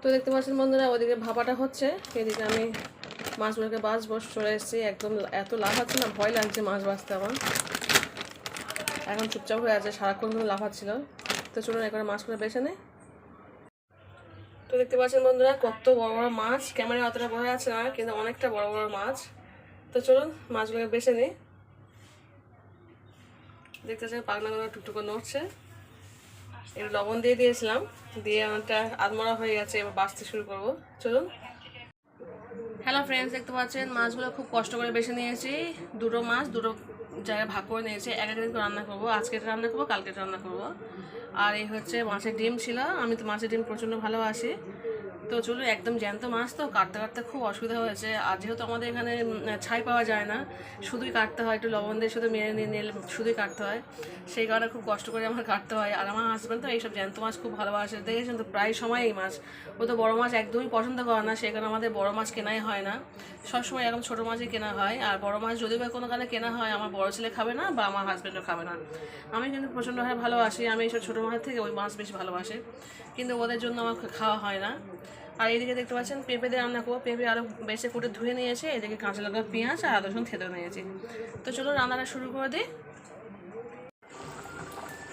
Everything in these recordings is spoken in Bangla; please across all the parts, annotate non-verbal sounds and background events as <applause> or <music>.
তো দেখতে পাচ্ছেন বন্ধুরা, ওদিকে ভাপাটা হচ্ছে এদিকে আমি মাছগুলোকে বাছ বস চলে এসেছি। একদম এত লাভ হচ্ছে না, ভয় লাগছে মাছ বাঁচতে আমার। এখন চুপচাপ হয়ে আছে, সারাক্ষণ ধরে লাফাচ্ছিল। তো চলুন একবার মাছগুলো বেছে নেই। তো দেখতে পাচ্ছেন বন্ধুরা, কত বড় বড় মাছ। ক্যামেরা অতটা বোঝা আছে না, কিন্তু অনেকটা বড় বড় মাছ। তো চলুন মাছগুলোকে বেছে নিই। দেখতে পাচ্ছেন পাগনাগুলো টুকটুকো নড়ছে। এবার লবণ দিয়ে দিয়েছিলাম। দিয়ে আমারটা আদমরা হয়ে গেছে, এবার বাঁচতে শুরু করব। চলুন। হ্যালো ফ্রেন্ডস দেখতে পাচ্ছেন, মাছগুলো খুব কষ্ট করে বেছে নিয়েছি। দুটো মাছ, দুটো জায়গায় ভাগ করে নিয়েছি। এক একদিন রান্না করব, আজকে রান্না করব, কালকে রান্না করব। আর এই হচ্ছে মাছের ডিম ছিল। আমি তো মাছের ডিম প্রচণ্ড ভালোবাসি। তো চলুন, একদম জ্যান্ত মাছ তো, কাটতে কাটতে খুব অসুবিধা হয়েছে। আর যেহেতু আমাদের এখানে ছাই পাওয়া যায় না, শুধুই কাটতে হয়, একটু লবণ দিয়ে শুধু মেরে নিয়ে নিলে শুধুই কাটতে হয়। সেই কারণে খুব কষ্ট করে আমার কাটতে হয়। আর আমার হাজব্যান্ড তো এইসব জ্যান্ত মাছ খুব ভালোবাসে। দেখেছেন তো, প্রায় সময় এই মাছ। ও তো বড়ো মাছ একদমই পছন্দ করে না, সেই কারণে আমাদের বড়ো মাছ কেনাই হয় না। সবসময় এখন ছোটো মাছই কেনা হয়। আর বড়ো মাছ যদি বা কোনো কারণে কেনা হয়, আমার বড় ছেলে খাবে না বা আমার হাজব্যান্ডও খাবে না। আমি কিন্তু প্রচণ্ডভাবে ভালোবাসি। আমি এইসব ছোটো মাছের থেকে ওই মাছ বেশি ভালোবাসি। কিন্তু ওদের জন্য আমার খাওয়া হয় না। আর এদিকে দেখতে পাচ্ছেন পেঁপে দিয়ে রান্না করব। পেঁপে আরও বেশি কুটে ধুয়ে নিয়েছে, এদিকে কাঁচা লঙ্কা, পেঁয়াজ আর আদা, রসুন থেতো নিয়েছি। তো চলো রান্নাটা শুরু করে দিই।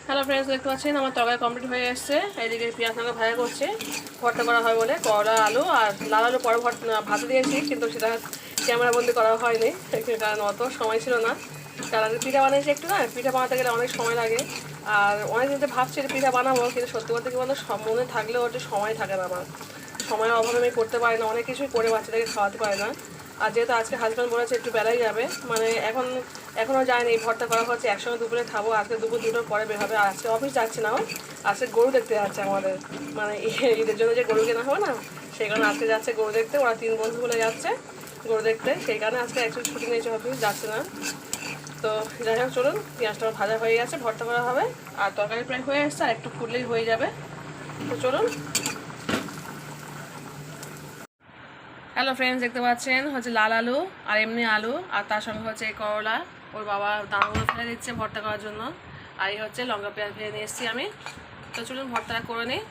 হ্যালো ফ্রেন্ডস দেখতে পাচ্ছেন আমার তরকারি কমপ্লিট হয়ে এসছে। এদিকে পেঁয়াজ লঙ্কা ভাজা করছে। ভর্তা করা হয় বলে করলা, আলু আর লাল আলু পরে ভাজা দিয়েছি, কিন্তু সেটা ক্যামেরা বন্দি করা হয়নি, <laughs> কারণ অত সময় ছিল না। কারণ পিঠা বানিয়েছি একটু, না, পিঠা বানাতে গেলে অনেক সময় লাগে। আর অনেক দিন ভাবছি পিঠা বানাবো, কিন্তু সত্যি বলতে কি বলতো মনে থাকলেও একটু সময় থাকে না আমার। সময়ের অভাবে আমি করতে পারি না, অনেক কিছুই করে বাচ্চাদেরকে খাওয়াতে পারি না। আর যেহেতু আজকে হাজব্যান্ড বলেছে একটু বেলাই যাবে মানে এখন এখনও যায়নি, এই ভর্তা করা হচ্ছে, একসঙ্গে দুপুরে খাব, আজকে দুপুর দুটোর পরে বের হবে, আর আজকে অফিস যাচ্ছে না আজকে গরু দেখতে যাচ্ছে আমাদের। মানে <laughs> ঈদের জন্য যে গরু কেনা হবে না, সেই কারণে আজকে যাচ্ছে গরু দেখতে, ওরা তিন বন্ধু বলে যাচ্ছে গরু দেখতে, সেই কারণে আজকে অ্যাকচুয়ালি ছুটি নিয়েছে অফিস যাচ্ছে না। তো যাই হোক, চলুন, পেঁয়াজটা ভাজা হয়ে গেছে, ভর্তা করা হবে, আর তরকারি প্রায় হয়ে এসছে, আর একটু ফুটলেই হয়ে যাবে। তো চলুন হ্যালো ফ্রেন্ডস দেখতে পাচ্ছেন? হচ্ছে লাল আলু আর এমনি আলু। আর তার সঙ্গে হচ্ছে এই করলা। ওর বাবা দানাগুলো ফেলে দিচ্ছে ভর্তা করার জন্য। আর এই হচ্ছে লঙ্কা পেঁয়াজ ভেজে নিয়ে এসেছি আমি। তো চলুন ভর্তাটা করে নিই।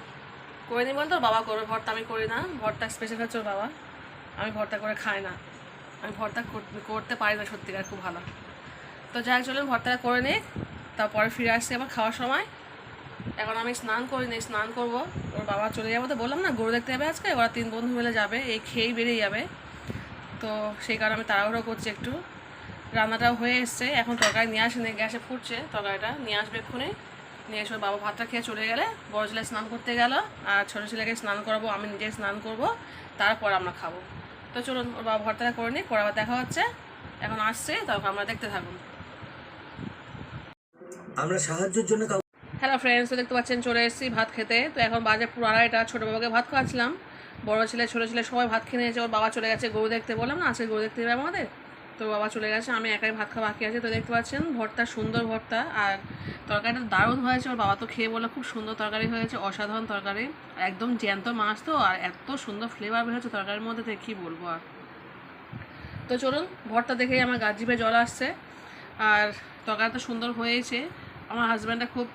করে নিই বলতো বাবা করবে ভর্তা আমি করি না। ভর্তা স্পেশাল হচ্ছে ওর বাবা। আমি ভর্তা করে খাই না। আমি ভর্তা করতে পারি না সত্যিকার খুব ভালো। তো যাই চলুন ভর্তাটা করে নিই। তারপরে ফিরে আসছি আবার খাওয়ার সময়। এখন আমি স্নান করি করিনি স্নান করব। ওর বাবা চলে যাব তো বললাম না, গরু দেখতে যাবে আজকে, ওরা তিন বন্ধু মিলে যাবে, এই খেয়েই বেরিয়ে যাবে। তো সেই কারণে আমি তাড়াহুড়ো করছি একটু। রান্নাটাও হয়ে এসছে, এখন তরকারি নিয়ে আসেনি, গ্যাসে ফুটছে তরকারিটা, নিয়ে আসবে এক্ষুনি। নিয়ে এসে বাবা ভাতটা খেয়ে চলে গেলে, বড় ছেলে স্নান করতে গেল, আর ছোটো ছেলেকে স্নান করাবো, আমি নিজে স্নান করব, তারপর আমরা খাব। তো চলুন, ওর বাবা ভর্তাটা করে নিই পরে আবার দেখা হচ্ছে। এখন আসছে তখন আমরা দেখতে থাকুন। আমরা সাহায্যের জন্য হ্যালো ফ্রেন্ডস তো দেখতে পাচ্ছেন, চলে এসেছি ভাত খেতে। তো এখন বাজে পুরো আড়াইটা, ছোটো বাবাকে ভাত খাওয়াচ্ছিলাম। বড় ছেলে, ছোটো ছেলে সবাই ভাত খেয়ে নিয়েছে। ওর বাবা চলে গেছে গরু দেখতে। বললাম, না, আজকে গরু দেখতে যাবে আমাদের? তো বাবা চলে গেছে, আমি একাই ভাত খাওয়া বাকি আছে। তো দেখতে পাচ্ছেন, ভর্তা, সুন্দর ভর্তা। আর তরকারিটা দারুণ হয়েছে। ওর বাবা তো খেয়ে বলল, খুব সুন্দর তরকারি হয়েছে, অসাধারণ তরকারি। একদম জ্যান্ত মাছ তো, আর এত সুন্দর ফ্লেভার বেরোচ্ছে তরকারির মধ্যে থেকে, কী বলব আর? তো চলুন, ভর্তা দেখেই আমার গাছ জিভে জল আসছে। আর তরকারি তো সুন্দর হয়েছে। আমার হাজব্যান্ডটা খুব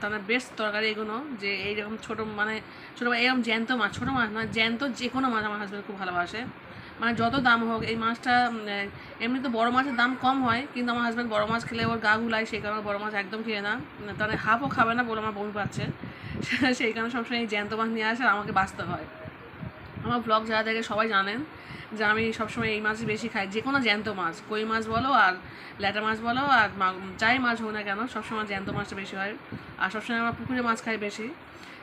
তার বেস্ট তরকারি এগুলো, যে এইরকম ছোটো মানে ছোটো, এরকম জ্যান্ত মাছ, ছোটো মাছ না জ্যান্ত যে কোনো মাছ আমার হাজব্যান্ড খুব ভালোবাসে। মানে যত দাম হোক, এই মাছটা এমনি তো বড় মাছের দাম কম হয়, কিন্তু আমার হাজব্যান্ড বড়ো মাছ খেলে ওর গা গুলায়, সেই কারণে বড়ো মাছ একদম খেয়ে না। তাহলে হাফও খাবে না বলে আমার বমি পাচ্ছে। <laughs> সেই কারণে সবসময় এই জ্যান্ত মাছ নিয়ে আসে আর আমাকে বাঁচতে হয়। আমার ব্লগ যারা দেখে সবাই জানেন যে আমি সবসময় এই মাছই বেশি খাই। যে কোনো জ্যান্ত মাছ, কই মাছ বলো আর ল্যাটা মাছ বলো আর যাই মাছ হোক না কেন, সবসময় জ্যান্ত মাছটা বেশি হয়। আর সবসময় আমার পুকুরে মাছ খাই বেশি।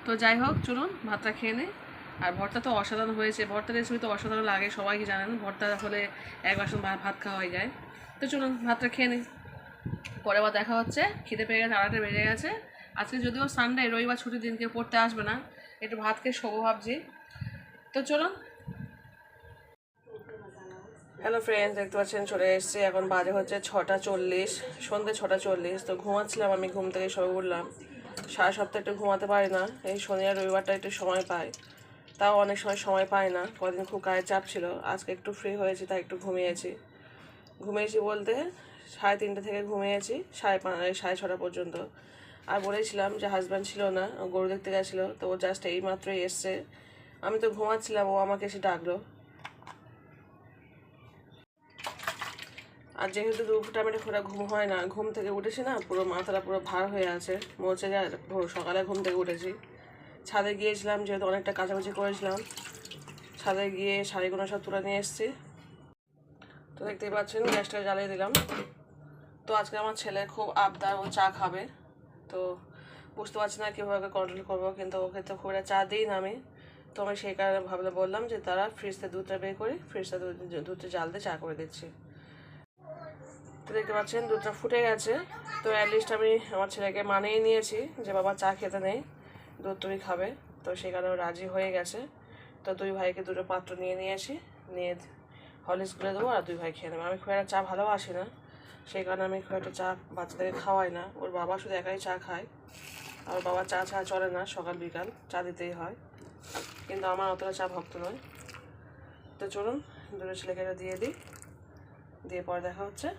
তো যাই হোক, চলুন ভাতটা খেয়ে নিই আর ভর্তা তো অসাধারণ হয়েছে। ভর্তার রেসিপি তো অসাধারণ লাগে সবাইকে জানেন? ভর্তা হলে এক বাসন ভাত খাওয়া হয়ে যায়। তো চলুন ভাতটা খেয়ে নিই পরে আবার দেখা হচ্ছে। খেতে পেয়ে গেছে আড়াটে বেজে গেছে। আজকে যদিও সানডে রবিবার ছুটির দিনকে পড়তে আসবে না। একটু ভাত খেয়ে ভাবছি। তো চলুন হ্যালো ফ্রেন্ডস দেখতে পাচ্ছেন, চলে এসেছি। এখন বাজে হচ্ছে ছটা চল্লিশ সন্ধ্যে ছটা চল্লিশ। তো ঘুমাচ্ছিলাম আমি, ঘুম থেকে সবে উঠলাম। সারা সপ্তাহে একটু ঘুমাতে পারি না। এই শনি আর রবিবারটা একটু সময় পাই। তাও অনেক সময় সময় পাই না। কদিন খুব কাজের চাপ ছিল। আজকে একটু ফ্রি হয়েছি, তাই একটু ঘুমিয়েছি। ঘুমিয়েছি বলতে সাড়ে তিনটে থেকে ঘুমিয়েছি, সাড়ে পাঁচ সাড়ে ছটা পর্যন্ত। আর বলেছিলাম যে হাজব্যান্ড ছিল না গরু দেখতে গেছিল, তো ও জাস্ট এই মাত্রই এসছে। আমি তো ঘুমাচ্ছিলাম, ও আমাকে এসে ডাকলো। আর যেহেতু দুপুর টাইমে খোলা ঘুম হয় না, ঘুম থেকে উঠেছি না, পুরো মাথাটা পুরো ভার হয়ে আছে। হচ্ছে যে সকালে ঘুম থেকে উঠেছি। ছাদে গিয়েছিলাম, যেহেতু অনেকটা কাচাকুচি করেছিলাম। ছাদে গিয়ে শাড়িগুলো সব তুলে নিয়ে এসেছি। তো দেখতেই পাচ্ছেন, গ্যাসটা জ্বালিয়ে দিলাম। তো আজকে আমার ছেলে খুব আবদার, ও চা খাবে। তো বুঝতে পারছি না কীভাবে কন্ট্রোল করব, কিন্তু ওকে তো খুব একটা চা দিই না আমি। তো আমি সেই কারণে ভাবলে বললাম যে, তারা ফ্রিজতে দুধটা বের করি ফ্রিজটা দুধ- দুধটা জাল দিয়ে চা করে দিচ্ছি। তো দেখতে পাচ্ছেন, দুধটা ফুটে গেছে। তো অ্যাটলিস্ট আমি আমার ছেলেকে মানিয়ে নিয়েছি যে বাবা চা খেতে নেই, দুধ তুমি খাবে। তো সেই কারণে রাজি হয়ে গেছে। তো দুই ভাইকে দুটো পাত্র নিয়ে নিয়েছি, নিয়ে হলিক্স গুলে দেবো আর দুই ভাই খেয়ে নেব। আমি খুব একটা চা ভালোবাসি না, সেই কারণে আমি খুব একটা চা বাচ্চাদেরকে খাওয়াই না। ওর বাবা শুধু একাই চা খায়। আর বাবা চা ছাড়া চলে না, সকাল, বিকাল চা দিতেই হয়। কিন্তু আমার অতটা চা ভক্ত নয়। তো চলুন, দুটো ছেলেকে দিয়ে দিই। দিয়ে পরে দেখা হচ্ছে।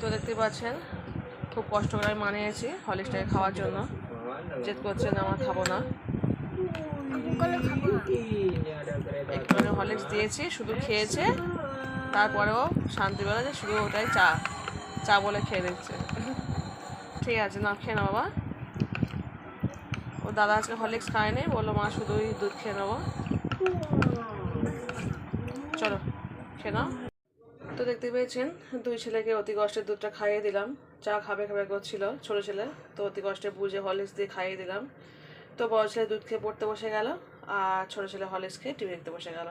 তো দেখতে পাচ্ছেন, খুব কষ্ট করে আমি মানিয়েছি হলিক্সটাকে খাওয়ার জন্য। জেদ করছে না আমার খাব না। একটু হলিক্স দিয়েছি, শুধু খেয়েছে, তারপরেও শান্তি বলে যে শুধু ওটাই চা চা বলে খেয়ে দিচ্ছে ঠিক আছে, না, খেয়ে নাও বাবা। ও দাদা আজকে হলিক্স খায়নি, বলল, মা, শুধুই দুধ খেয়ে নেব। চলো, খেয়ে নাও। তো দেখতে পেয়েছেন, দুই ছেলেকে অতি কষ্টে দুধটা খাইয়ে দিলাম। চা খাবে খাবে করছিল ছোটো ছেলে, তো অতি কষ্টে বুঝে হলিক্স দিয়ে খাইয়ে দিলাম। তো বড় ছেলে দুধ খেয়ে পড়তে বসে গেল, আর ছোটো ছেলে হলিক্স খেয়ে টিভি দেখতে বসে গেল।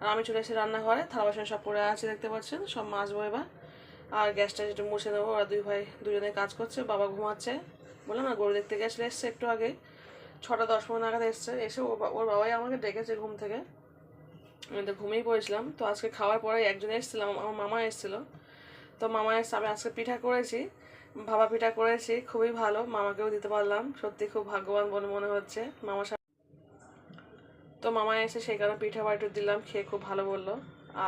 আর আমি চলে এসে রান্নাঘরে থালা বাসন সব পড়ে আছে দেখতে পাচ্ছেন, সব মাজবো এবার। আর গ্যাসটা একটু মুছে নেব, ওরা দুই ভাই দুজনে কাজ করছে, বাবা ঘুমাচ্ছে। বললাম, না, গরু দেখতে গেছিলে, এসছে একটু আগে। ছটা দশ পনেরো নাগাদ এসছে, এসে ওর বাবাই আমাকে ডেকেছে ঘুম থেকে। তো ঘুমিয়েই পড়েছিলাম। তো আজকে খাওয়ার পরে একজন এসেছিলাম আমার মামা এসেছিল। তো মামা এসে আমি আজকে পিঠা করেছি ভাবা পিঠা করেছি, খুবই ভালো, মামাকেও দিতে পারলাম। সত্যি খুব ভাগ্যবান বলে মনে হচ্ছে মামার সাথে। তো মামা এসে সেই কারণে পিঠা বাড়িটু দিলাম, খেয়ে খুব ভালো বলল।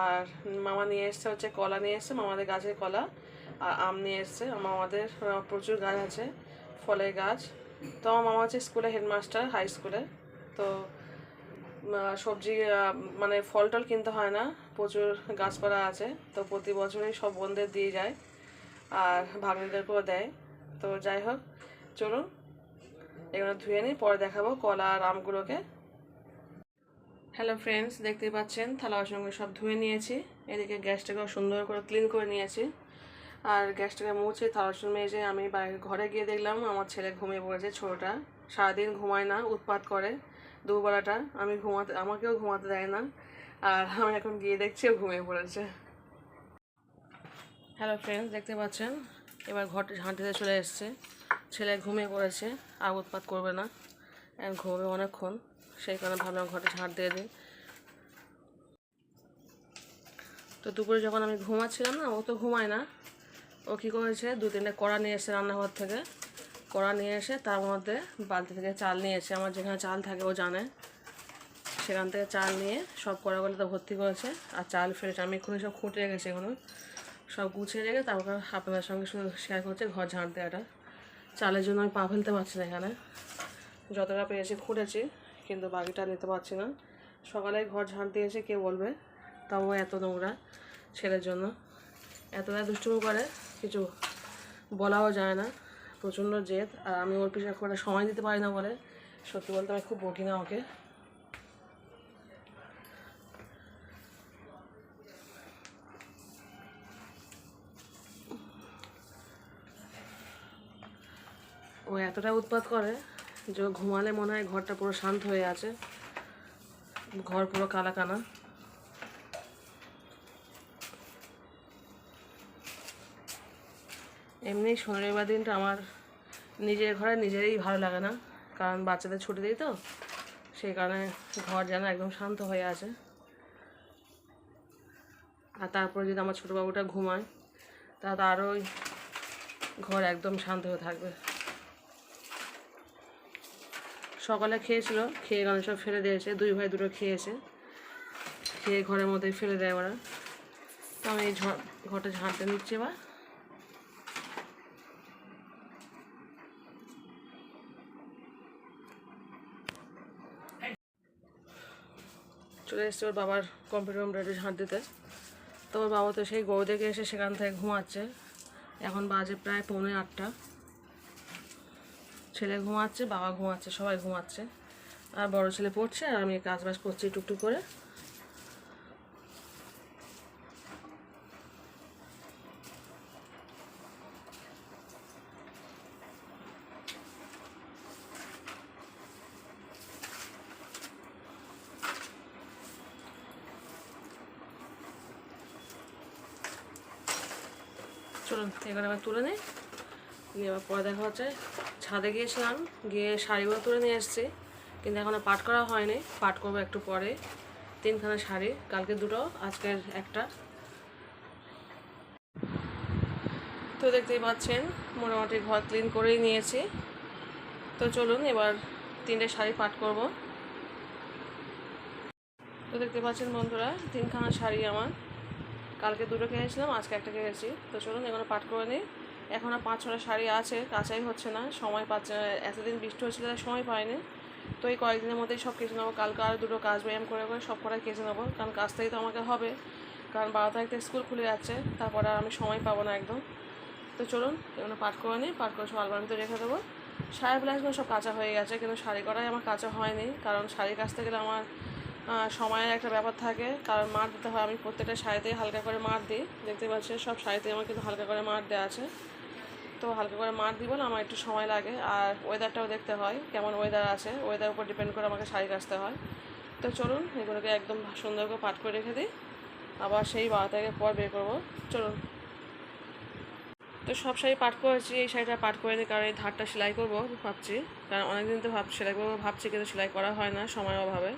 আর মামা নিয়ে এসছে হচ্ছে কলা নিয়ে এসছে, মামাদের গাছের কলা। আর আম নিয়ে এসছে মামাদের প্রচুর গাছ আছে, ফলের গাছ। তো আমার মামা হচ্ছে স্কুলে হেডমাস্টার, হাই স্কুলে তো সবজি মানে ফল টল কিনতে হয় না। প্রচুর গাছপালা আছে, তো প্রতি বছরই সব বোনদের দিয়ে যায় আর ভাগ্নিদেরকেও দেয়। তো যাই হোক, চলুন, এগুলো ধুয়ে নিই, পরে দেখাবো কলা আর আমগুলোকে। হ্যালো ফ্রেন্ডস দেখতেই পাচ্ছেন, থালা বাসনগুলো সব ধুয়ে নিয়েছি। এদিকে গ্যাসটাকেও সুন্দর করে ক্লিন করে নিয়েছি। আর গ্যাসটাকে মুছে থালা বাসন মেজে আমি বাইরে ঘরে গিয়ে দেখলাম, আমার ছেলে ঘুমিয়ে পড়েছে ছোটোটা। সারাদিন ঘুমায় না, উৎপাত করে। দুবেলাটা আমি ঘুমাতে, আমাকেও ঘুমাতে দেয় না। আর আমি এখন গিয়ে দেখছি ঘুমিয়ে পড়েছে। হ্যালো ফ্রেন্ডস দেখতে পাচ্ছেন? এবার ঘরটা ঝাঁটিতে চলে এসছে। ছেলে ঘুমিয়ে পড়েছে আর উৎপাত করবে না। ঘুমবে অনেকক্ষণ। সেই কারণে ভাবলাম ঘরটা ঝাঁট দিয়ে দিই। তো দুপুরে যখন আমি ঘুমাচ্ছিলাম না, ও তো ঘুমায় না। ও কী করেছে? দু তিনটে কড়া নিয়ে এসে রান্নাঘর থেকে। কড়া নিয়ে এসে তার মধ্যে বালতি থেকে চাল নিয়ে এসে, আমার যেখানে চাল থাকে ও জানে। সেখান থেকে চাল নিয়ে সব কড়াগুলোতে ভর্তি করেছে। আর চাল ফ্রেশ আমি এক্ষুনি সব খুঁটে রেখেছি এগুলো সব গুছিয়ে রেখে তারপর আপনাদের সঙ্গে শুধু শেয়ার করছে ঘর ঝাঁট দেওয়াটা। চালের জন্য আমি পা ফেলতে পারছি না এখানে। যতটা পেয়েছি খুঁটেছি, কিন্তু বাকিটা নিতে পারছি না। সকালে ঘর ঝাঁট দিয়েছে, কে বলবে? তাও এত নোংরা ছেলের জন্য। এতটা দুষ্টুমি করে, কিছু বলাও যায় না। প্রচণ্ড জেদ, আর আমি ওর পিছনে খুব একটা সময় দিতে পারি না বলে। সত্যি বলতে আমি খুব বকি না ওকে। ও এতটা উৎপাত করে যে ঘুমালে মনে হয় ঘরটা পুরো শান্ত হয়ে আছে। ঘর পুরো কালা কানা। এমনি শনিবার দিনটা আমার নিজের ঘরে নিজেরই ভালো লাগে না। কারণ বাচ্চাদের ছুটি দিই তো, সেই কারণে ঘর যেন একদম শান্ত হয়ে আছে। আর তারপরে যদি আমার ছোটো বাবুটা ঘুমায় তা তো আরোই ঘর একদম শান্ত হয়ে থাকবে। সকালে খেয়েছিল, খেয়ে গেলে সব ফেলে দিয়েছে, দুই ভাই দুটো খেয়েছে। খেয়ে ঘরের মধ্যে ফেলে দেয় ওরা। তো আমি এই ঘরটা ঝাঁটতে নিচ্ছি এবার। চলে এসছে ওর বাবার কম্পিউটার রেডি ঝাঁট দিতে তো ওর বাবা তো সেই গরু দেখে এসে সেখান থেকে ঘুমাচ্ছে। এখন বাজে প্রায় পৌনে আটটা। ছেলে ঘুমাচ্ছে, বাবা ঘুমাচ্ছে, সবাই ঘুমাচ্ছে। আর বড় ছেলে পড়ছে আর আমি কাজ বাজ করছি টুকটুক করে। চলুন এখানে আবার তুলে নিই। নিয়ে আবার পরে দেখা হচ্ছে। ছাদে গিয়েছিলাম, গিয়ে শাড়িগুলো তুলে নিয়ে এসেছি। কিন্তু এখনও পাট করা হয়নি, পাট করব একটু পরে। তিনখানা শাড়ি, কালকে দুটো, আজকের একটা। তো দেখতেই পাচ্ছেন, মোটামুটি ঘর ক্লিন করেই নিয়েছি। তো চলুন, এবার তিনটে শাড়ি পাট করব। তো দেখতে পাচ্ছেন বন্ধুরা, তিনখানা শাড়ি আমার। কালকে দুটো কিনেছিলাম, আজকে একটা কিনেছি। তো চলুন, এগুলো পাঠ করে নিই। এখনও পাঁচ ছটা শাড়ি আছে, কাঁচাই হচ্ছে না, সময় পাচ্ছে না। এতদিন বৃষ্টি হচ্ছিল, তাই সময় পাইনি। তো এই কয়েকদিনের মধ্যেই সব কেচে নেব। কালকে আর দুটো কাজ ব্যায়াম করে করে সব কটাই কেচে নেব। কারণ কাজটাই তো আমাকে হবে। কারণ বারো তারিখ স্কুল খুলে যাচ্ছে, তারপরে আর আমি সময় পাবো না একদম। তো চলুন, এগুলো পাঠ করে নিই পাঠ করে সব আলমারিতে রেখে দেবো। শাড়ি ব্লাউজগুলো সব কাঁচা হয়ে গেছে, কিন্তু শাড়ি করাই আমার কাঁচা হয়নি। কারণ শাড়ি কাচতে গেলে আমার সময়ের একটা ব্যাপার থাকে। কারণ মার দিতে হয়, আমি প্রত্যেকটা শাড়িতেই হালকা করে মার দিই। দেখতে পাচ্ছি সব শাড়িতে আমার কিন্তু হালকা করে মার দেওয়া আছে। তো হালকা করে মার দিই বলে আমার একটু সময় লাগে। আর ওয়েদারটাও দেখতে হয়, কেমন ওয়েদার আছে। ওয়েদার উপর ডিপেন্ড করে আমাকে শাড়ি কাচতে হয়। তো চলুন, এগুলোকে একদম সুন্দর করে পাট করে রেখে দিই। আবার সেই বারো তারিখের পর বের করব। চলুন। তো সব শাড়ি পাট করেছি, এই শাড়িটা পাট করে দিই কারণ এই ধারটা সেলাই করব, ভাবছি। কারণ অনেকদিন তো ভাব, সেলাই করব, ভাবছি কিন্তু সেলাই করা হয় না, সময়ের অভাবে।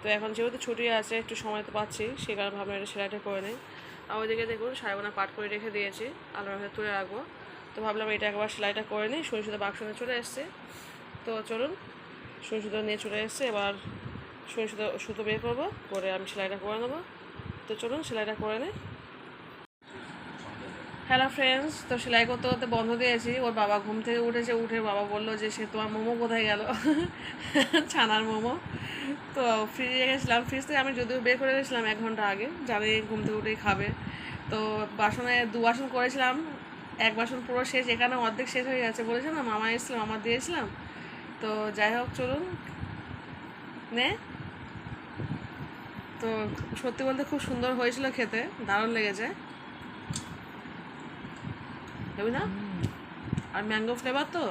তো এখন যেহেতু ছুটি আছে, একটু সময় তো পাচ্ছি, সে কারণে ভাবলাম এটা সেলাইটা করে নিই। আর ওইদিকে দেখুন সারাগোনা পাট করে রেখে দিয়েছি, আলোর হাতে তুলে রাখব। তো ভাবলাম এটা একবার সেলাইটা করে নিই সুই সুতো বাক্সনে চলে এসছে। তো চলুন সুই সুতো নিয়ে চলে এসছে, এবার সুই সুতো সুতো বের করব, করে আমি সেলাইটা করে নেব। তো চলুন, সেলাইটা করে নিই। হ্যালো ফ্রেন্ডস তো সেলাই করতে করতে বন্ধ দিয়েছি। ওর বাবা ঘুম থেকে উঠেছে। উঠে বাবা বলল যে, সে তোমার মোমো কোথায় গেল? <laughs> ছানার মোমো। তো ফ্রিজে রেখেছিলাম ফ্রিজ থেকে আমি যদিও বের করে রেখেছিলাম এক ঘণ্টা আগে। জানি ঘুম থেকে উঠেই খাবে। তো বাসনে দু বাসন করেছিলাম। এক বাসন পুরো শেষ। এখানে অর্ধেক শেষ হয়ে গেছে বলেছে না? মামা এসেছিল, মামা দিয়েছিলাম। তো যাই হোক, চলুন। নে। তো সত্যি বলতে খুব সুন্দর হয়েছিল খেতে। দারুণ লেগেছে। যাবি না? আর ম্যাঙ্গো ফ্লেভার তো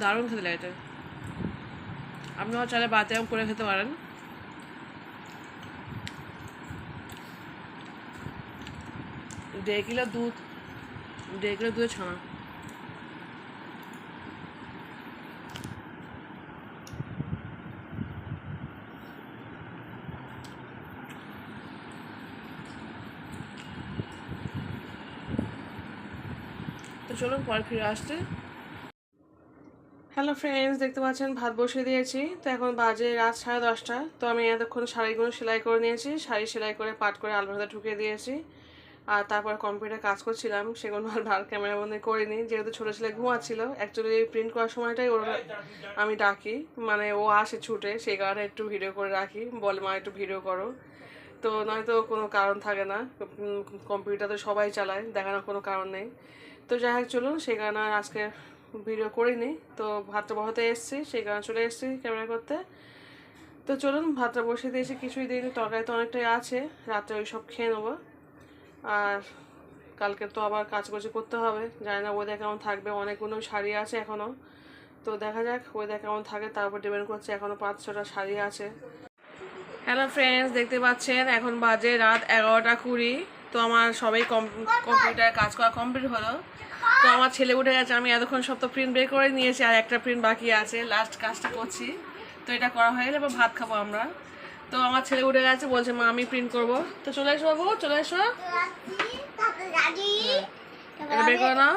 দারুণ খেতে লাগে এটা। আপনিও চালে বাতেও করে খেতে পারেন। দেড় কিলো দুধ, দেড় কিলো দুধে ছানা তো চলুন পরে ফিরে আসতে হ্যালো ফ্রেন্ডস দেখতে পাচ্ছেন, ভাত বসিয়ে দিয়েছি। তো এখন বাজে রাত সাড়ে দশটা। তো আমি এতক্ষণ শাড়িগুলো সেলাই করে নিয়েছি। শাড়ি সেলাই করে পাট করে আলমারিতে ঢুকিয়ে দিয়েছি। আর তারপর কম্পিউটার কাজ করছিলাম। সেগুলো আর ভালো ক্যামেরা বন্ধ করিনি। যেহেতু ছোটো ছেলে ঘুমাচ্ছিল অ্যাকচুয়ালি প্রিন্ট করার সময়টাই ওর আমি ডাকি। মানে ও আসে ছুটে, সেই কারণে একটু ভিডিও করে রাখি। বলে, মা, একটু ভিডিও করো। তো নয়তো কোনো কারণ থাকে না। কম্পিউটার তো সবাই চালায়, দেখানোর কোনো কারণ নেই। তো যাই হোক, চলুন, সেই কারণে আজকে ভিডিও করিনি। তো ভাতটা বসাতে এসেছি, সেই কারণে চলে এসেছি ক্যামেরা করতে। তো চলুন, ভাতটা বসিয়ে দিয়েছি, কিছুই দিইনি, তরকারি তো অনেকটাই আছে, রাত্রে ওই সব খেয়ে নেব। আর কালকে তো আবার কাজ করছে করতে হবে, জানি না ওয়েদার কেমন থাকবে, অনেকগুলো শাড়ি আছে এখনও তো দেখা যাক ওয়েদার কেমন থাকে তার উপর ডিপেন্ড করছে এখনও পাঁচ ছটা শাড়ি আছে। হ্যালো ফ্রেন্ডস দেখতে পাচ্ছেন, এখন বাজে রাত এগারোটা কুড়ি। তো আমার সবাই কম্পিউটার কাজ করা কমপ্লিট হলো। তো আমার ছেলে উঠে গেছে আমি এতক্ষণ সব তো প্রিন্ট বের করে নিয়েছি আর একটা প্রিন্ট বাকি আছে লাস্ট কাজটা করছি। তো এটা করা হয়ে গেলে ভাত খাব আমরা। তো আমার ছেলে উঠে গেছে বলছে মা আমি প্রিন্ট করব। তো চলে এসো বাবু চলে এসো। এটা বের করে নাও।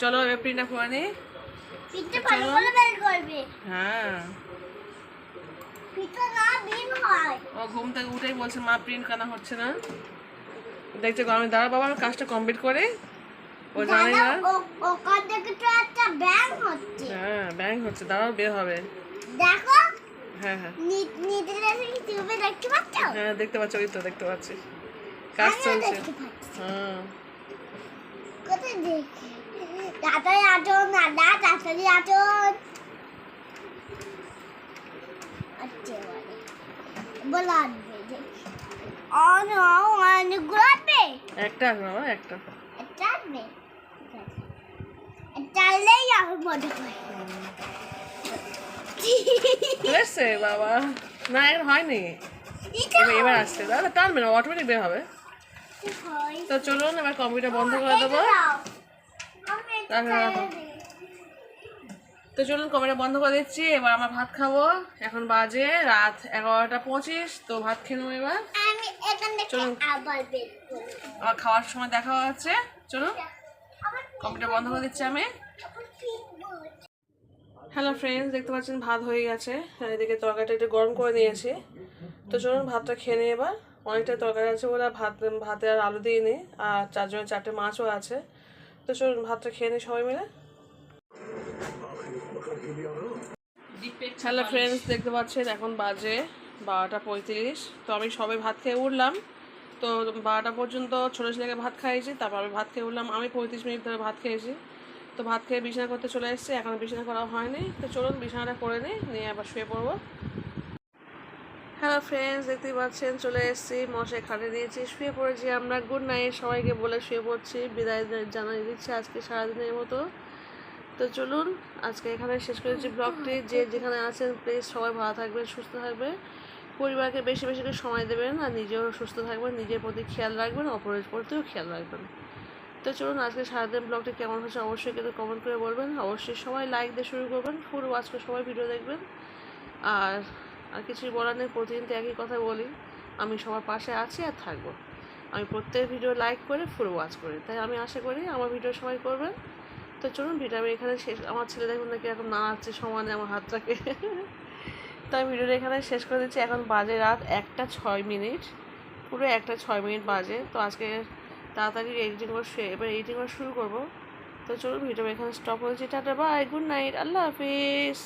চলো এবার প্রিন্টটা করে নিই হয়। ও ঘুম থেকে উঠেই বলছে মা প্রিন্ট কেন হচ্ছে না। দেখছে আমি দাঁড়া বাবা আমি কাজটা কমপ্লিট করে। ও জানে না। ওখান থেকে তো একটা ব্যাং হচ্ছে। হ্যাঁ ব্যাংক হচ্ছে দাঁড়াও বের হবে। দেখো। হ্যাঁ হ্যাঁ। নি- ইউটিউবে দেখতে পাচ্ছ? হ্যাঁ দেখতে পাচ্ছি ওই তো দেখতে পাচ্ছি। কাজ চলছে। হ্যাঁ। কোথায় দেখি? তাড়াতাড়ি আটন দাদা তাড়াতাড়ি আটন আচ্ছা বলে অনেকগুলো একটা বাবা একটা। আমার মনে হয় চলে বাবা। না হয়নি। এবার আসছে। দাদা টানবে না অটোমেটিক বের হবে। তো চলুন এবার কম্পিউটার বন্ধ করে দেবো। তো চলুন কম্পিউটার বন্ধ করে দিচ্ছি এবার আমার ভাত খাব। এখন বাজে রাত এগারোটা পঁচিশ তো ভাত খেয়ে নেব এবার। চলুন। আবার খাওয়ার সময় দেখা হচ্ছে। চলুন। কম্পিউটার বন্ধ করে দিচ্ছি আমি। হ্যালো ফ্রেন্ডস দেখতে পাচ্ছেন ভাত হয়ে গেছে। আর এদিকে তরকারিটা একটু গরম করে নিয়েছি। তো চলুন ভাতটা খেয়ে নিই এবার। অনেকটা তরকারি আছে বলে ভাত ভাতে আর আলু দিয়ে নিই আর চারজনের চারটে মাছও আছে। তো চলুন ভাতটা খেয়ে নিই সবাই মিলে। হ্যালো ফ্রেন্ডস দেখতে পাচ্ছেন এখন বাজে বারোটা পঁয়ত্রিশ। তো আমি সবে ভাত খেয়ে উঠলাম। তো বারোটা পর্যন্ত ছোটো ছেলেকে ভাত খাইয়েছি, তারপর আমি ভাত খেয়ে উঠলাম। আমি পঁয়ত্রিশ মিনিট ধরে ভাত খেয়েছি। তো ভাত খেয়ে বিছানা করতে চলে এসেছি, এখন বিছানা করা হয়নি। তো চলুন বিছানাটা করে নিই, নিয়ে আবার শুয়ে পড়ব। হ্যালো ফ্রেন্ডস দেখতেই পাচ্ছেন, চলে এসেছি। মশাই খাটে দিয়েছি, শুয়ে পড়েছি আমরা। গুড নাইট সবাইকে বলে শুয়ে পড়ছি। বিদায় জানিয়ে দিচ্ছি আজকে সারাদিনের মতো। তো চলুন, আজকে এখানে শেষ করেছি ব্লগটি যে যেখানে আছেন প্লিজ সবাই ভালো থাকবেন, সুস্থ থাকবেন। পরিবারকে বেশি বেশি করে সময় দেবেন আর নিজেও সুস্থ থাকবেন, নিজের প্রতি খেয়াল রাখবেন, অপরের প্রতিও খেয়াল রাখবেন। তো চলুন, আজকে সারাদিন ব্লগটি কেমন হচ্ছে অবশ্যই কিন্তু কমেন্ট করে বলবেন। অবশ্যই সবাই লাইক দিয়ে শুরু করবেন ফুল ওয়াচ করে সবাই ভিডিও দেখবেন। আর আর কিছুই বলার নেই, প্রতিদিন তো একই কথা বলি। আমি সবার পাশে আছি আর থাকব। আমি প্রত্যেক ভিডিও লাইক করে ফুল ওয়াচ করি। তাই আমি আশা করি আমার ভিডিও সবাই করবেন। তো চলুন, ভিডিও আমি এখানে শেষ, আমার ছেলে দেখুন নাকি এখন নাড়াচ্ছে, সমানে আমার হাতটাকে। তো আমি ভিডিওটা এখানে শেষ করে দিচ্ছি। এখন বাজে রাত একটা ছয় মিনিট। পুরো একটা ছয় মিনিট বাজে। তো আজকে তাড়াতাড়ি এডিটিং করে এবার এডিটিং করা শুরু করব। তো চলুন ভিডিও এখানে স্টপ করেছি। টাটা বাই গুড নাইট আল্লাহ হাফিজ।